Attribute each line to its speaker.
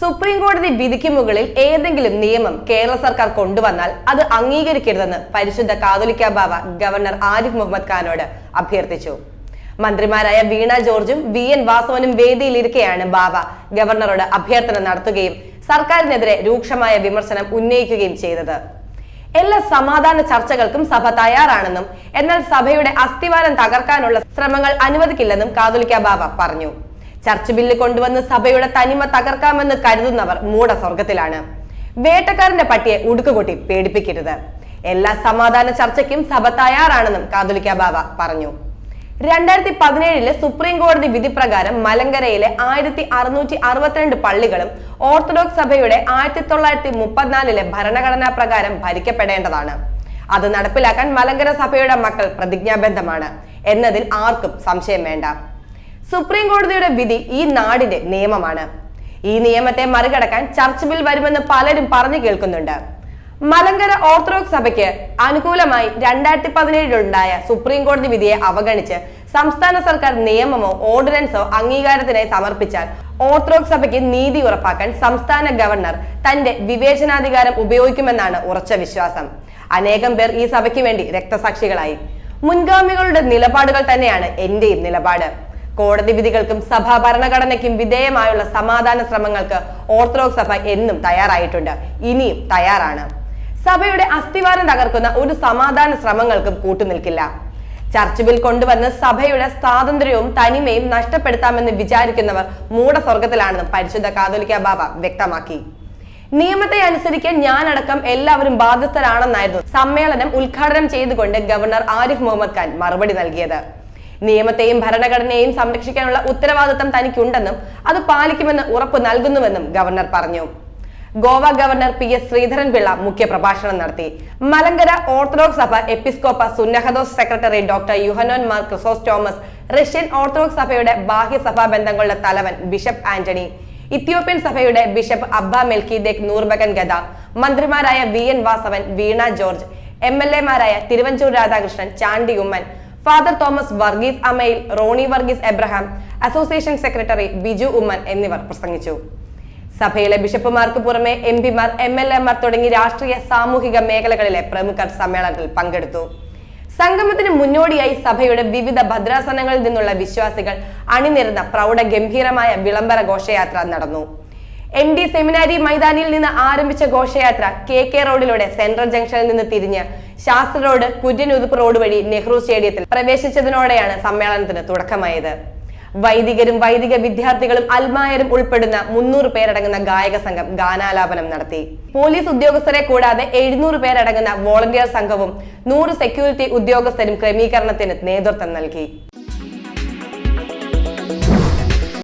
Speaker 1: Supreme കോടതി വിധിക്ക് മുകളിൽ ഏതെങ്കിലും നിയമം കേരള സർക്കാർ കൊണ്ടുവന്നാൽ അത് അംഗീകരിക്കരുതെന്ന് പരിശുദ്ധ കാതോലിക്ക ബാബ ഗവർണർ ആരിഫ് മുഹമ്മദ് ഖാനോട് അഭ്യർത്ഥിച്ചു. മന്ത്രിമാരായ വീണ ജോർജും വി എൻ വാസവനും വേദിയിലിരിക്കെയാണ് ബാബ ഗവർണറോട് അഭ്യർത്ഥന നടത്തുകയും സർക്കാരിനെതിരെ രൂക്ഷമായ വിമർശനം ഉന്നയിക്കുകയും ചെയ്തത്. എല്ലാ സമാധാന ചർച്ചകൾക്കും സഭ തയ്യാറാണെന്നും എന്നാൽ സഭയുടെ അസ്ഥിവാരം തകർക്കാനുള്ള ശ്രമങ്ങൾ അനുവദിക്കില്ലെന്നും കാതോലിക്ക ബാബ പറഞ്ഞു. ചർച്ച് ബില്ല് കൊണ്ടുവന്ന് സഭയുടെ തനിമ തകർക്കാമെന്ന് കരുതുന്നവർ മൂഢസ്വർഗത്തിലാണ് വേട്ടക്കാരന്റെ പട്ടിയെ ഉടുക്കുകൊട്ടി പേടിപ്പിക്കരുത്. എല്ലാ സമാധാന ചർച്ചയ്ക്കും സഭ തയ്യാറാണെന്നും കാതുലിക്ക ബാബ പറഞ്ഞു. രണ്ടായിരത്തി പതിനേഴിലെ സുപ്രീം കോടതി വിധി പ്രകാരം മലങ്കരയിലെ ആയിരത്തി അറുന്നൂറ്റി അറുപത്തിരണ്ട് പള്ളികളും ഓർത്തഡോക്സ് സഭയുടെ ആയിരത്തി തൊള്ളായിരത്തി മുപ്പത്തിനാലിലെ ഭരണഘടനാ പ്രകാരം ഭരിക്കപ്പെടേണ്ടതാണ്. അത് നടപ്പിലാക്കാൻ മലങ്കര സഭയുടെ മക്കൾ പ്രതിജ്ഞാബദ്ധമാണ്. എന്നതിൽ ആർക്കും സംശയം വേണ്ട. സുപ്രീം കോടതിയുടെ വിധി ഈ നാടിന്റെ നിയമമാണ്. ഈ നിയമത്തെ മറികടക്കാൻ ചർച്ച് ബിൽ വരുമെന്ന് പലരും പറഞ്ഞു കേൾക്കുന്നുണ്ട്. മലങ്കര ഓർത്തഡോക്സ് സഭയ്ക്ക് അനുകൂലമായി രണ്ടായിരത്തി പതിനേഴിലുണ്ടായ സുപ്രീം കോടതി വിധിയെ അവഗണിച്ച് സംസ്ഥാന സർക്കാർ നിയമമോ ഓർഡിനൻസോ അംഗീകാരത്തിനായി സമർപ്പിച്ചാൽ ഓർത്തഡോക്സ് സഭയ്ക്ക് നീതി ഉറപ്പാക്കാൻ സംസ്ഥാന ഗവർണർ തന്റെ വിവേചനാധികാരം ഉപയോഗിക്കുമെന്നാണ് ഉറച്ച വിശ്വാസം. അനേകം പേർ ഈ സഭയ്ക്ക് വേണ്ടി രക്തസാക്ഷികളായി. മുൻഗാമികളുടെ നിലപാടുകൾ തന്നെയാണ് എന്റെയും നിലപാട്. കോടതി വിധികൾക്കും സഭാ ഭരണഘടനയ്ക്കും വിധേയമായുള്ള സമാധാന ശ്രമങ്ങൾക്ക് ഓർത്തഡോക്സ് സഭ എന്നും തയ്യാറായിട്ടുണ്ട്. ഇനിയും തയ്യാറാണ്. സഭയുടെ അസ്ഥിവാരം തകർക്കുന്ന ഒരു സമാധാന ശ്രമങ്ങൾക്കും കൂട്ടുനിൽക്കില്ല. ചർച്ച് ബിൽ കൊണ്ടുവന്ന് സഭയുടെ സ്വാതന്ത്ര്യവും തനിമയും നഷ്ടപ്പെടുത്താമെന്ന് വിചാരിക്കുന്നവർ മൂഢസ്വർഗത്തിലാണെന്ന് പരിശുദ്ധ കാതോലിക്ക ബാബ വ്യക്തമാക്കി. നിയമത്തെ അനുസരിക്കാൻ ഞാനടക്കം എല്ലാവരും ബാധ്യസ്ഥരാണെന്നായിരുന്നു സമ്മേളനം ഉദ്ഘാടനം ചെയ്തുകൊണ്ട് ഗവർണർ ആരിഫ് മുഹമ്മദ് ഖാൻ മറുപടി നൽകിയത്. നിയമത്തെയും ഭരണഘടനയെയും സംരക്ഷിക്കാനുള്ള ഉത്തരവാദിത്തം തനിക്കുണ്ടെന്നും അത് പാലിക്കുമെന്ന് ഉറപ്പ് നൽകുന്നുവെന്നും ഗവർണർ പറഞ്ഞു. Goa governor P S Sreedharan Pillai മുഖ്യ പ്രഭാഷണം നടത്തി. മലങ്കര ഓർത്തഡോക്സ് സഭ എപ്പിസ്കോപ്പ സുന്നഹദോസ് സെക്രട്ടറി ഡോക്ടർ യുഹനോൻ മാർ ക്രിസോസ് തോമസ് റഷ്യൻ ഓർത്തഡോക്സ് സഭയുടെ ബാഹ്യ സഭാ ബന്ധങ്ങളുടെ തലവൻ ബിഷപ്പ് ആന്റണി ഇത്യോപ്യൻ സഭയുടെ ബിഷപ്പ് അബ്ബ മെൽക്കിദേക് നൂർബകൻ ഗദ മന്ത്രിമാരായ V N Vasavan Veena George M L എമാരായ Thiruvanchoor Radhakrishnan Chandy Oommen father Thomas Varghese Amayil Roni Varghese Abraham association secretary Biju Oommen എന്നിവർ പ്രസംഗിച്ചു. സഭയിലെ ബിഷപ്പുമാർക്ക് പുറമെ എം പിമാർ എം എൽ എമാർ തുടങ്ങി രാഷ്ട്രീയ സാമൂഹിക മേഖലകളിലെ പ്രമുഖർ സമ്മേളനത്തിൽ പങ്കെടുത്തു. സംഗമത്തിന് മുന്നോടിയായി സഭയുടെ വിവിധ ഭദ്രാസനങ്ങളിൽ നിന്നുള്ള വിശ്വാസികൾ അണിനിരുന്ന പ്രൗഢഗംഭീരമായ വിളംബര ഘോഷയാത്ര നടന്നു. എം ഡി സെമിനാരി മൈതാനിയിൽ നിന്ന് ആരംഭിച്ച ഘോഷയാത്ര കെ കെ റോഡിലൂടെ സെൻട്രൽ ജംഗ്ഷനിൽ നിന്ന് തിരിഞ്ഞ് ശാസ്ത്ര റോഡ് കുര്യനുതുപ്പ് റോഡ് വഴി നെഹ്റു സ്റ്റേഡിയത്തിൽ പ്രവേശിച്ചതിനോടെയാണ് സമ്മേളനത്തിന് തുടക്കമായത്. വൈദികരും വൈദിക വിദ്യാർത്ഥികളും അൽമായരും ഉൾപ്പെടുന്ന മുന്നൂറ് പേരടങ്ങുന്ന ഗായക സംഘം ഗാനാലാപനം നടത്തി. പോലീസ് ഉദ്യോഗസ്ഥരെ കൂടാതെ എഴുന്നൂറ് പേരടങ്ങുന്ന വോളണ്ടിയർ സംഘവും നൂറ് സെക്യൂരിറ്റി ഉദ്യോഗസ്ഥരും ക്രമീകരണത്തിന് നേതൃത്വം നൽകി.